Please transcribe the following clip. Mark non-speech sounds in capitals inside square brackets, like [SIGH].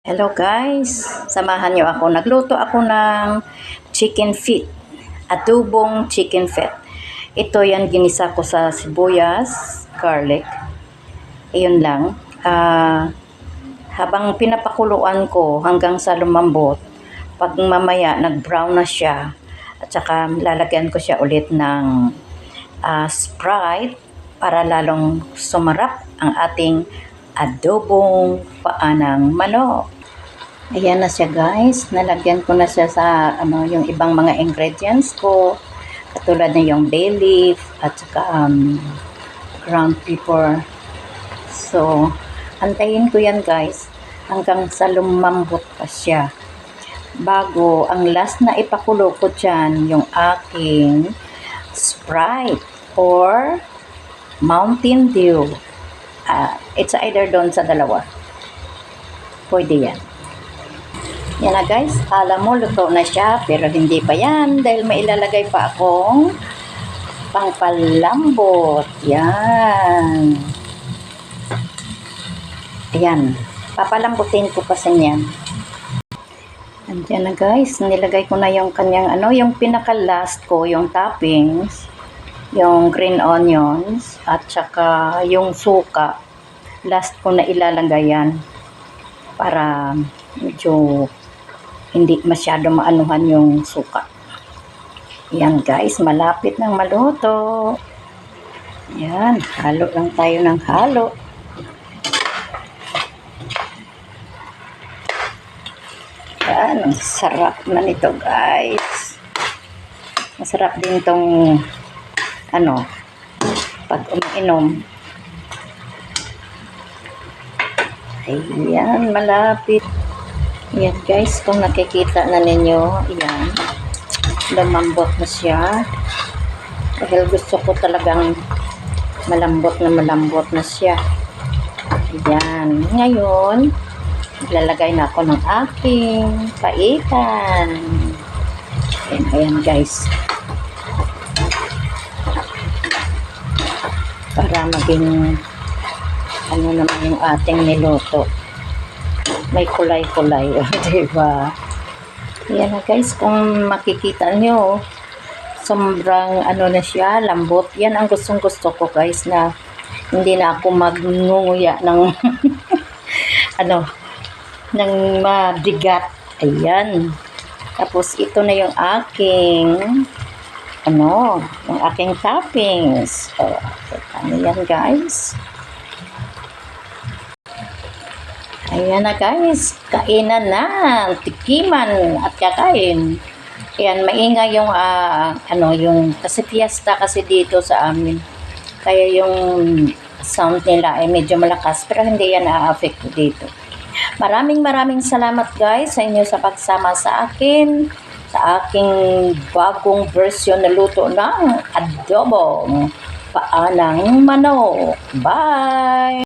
Hello guys, samahan niyo ako. Nagluto ako ng chicken feet, adobong chicken feet. Ito yan ginisa ko sa sibuyas, garlic. Iyon lang. Ah, habang pinapakuluan ko hanggang sa lumambot, pag mamaya nag-brown na siya, at saka lalagyan ko siya ulit ng ah, Sprite para lalong sumarap ang ating adobong paanang manok. Ayan na siya guys. Nalagyan ko na siya sa ano, yung ibang mga ingredients ko. Katulad na yung bay leaf at saka um, ground pepper. So, antayin ko yan guys hanggang sa lumambot pa siya. Bago, ang last na ipakulo ko dyan, yung aking Sprite or Mountain Dew. Ah, it's either doon sa dalawa. Pwede yan. Yan na guys, alam mo luto na siya pero hindi pa yan dahil may ilalagay pa akong pangpalambot. Yan. Ayan. Papalambutin ko kasi yan. Andiyan na guys, nilagay ko na yung kanyang ano, yung pinaka last ko, yung toppings, yung green onions, at saka yung suka. Last ko na ilalagay yan para medyo hindi masyado maanuhan yung suka. Yan guys, malapit ng maluto. Yan, halo lang tayo ng halo. Yan, ang sarap na nito guys. Masarap din tong ano, pag umiinom. Ayan, malapit. Yan guys, kung nakikita na ninyo, ayan, lumambot na siya. Dahil gusto ko talagang malambot na malambot na siya. Ayan, ngayon, lalagay na ako ng aking paitan. Ayan, ayan guys. Para maging ano naman yung ating niluto. May kulay-kulay, [LAUGHS] o, diba? Yan na guys, kung makikita nyo, sobrang ano na siya, lambot. Yan ang gustong gusto ko guys na hindi na ako magnunguya ng [LAUGHS] ano, ng mabigat. Ayan. Tapos ito na yung aking ano, yung aking toppings. So, ano yan guys? Ayan na guys, kainan na, tikiman at kakain. Ayan, maingay yung ah, ano, yung kasi fiesta kasi dito sa amin. Kaya yung sound nila ay medyo malakas pero hindi yan na-affect dito. Maraming maraming salamat guys sa inyo sa pagsama sa akin sa aking bagong version na luto ng adobong paanang manok. Bye!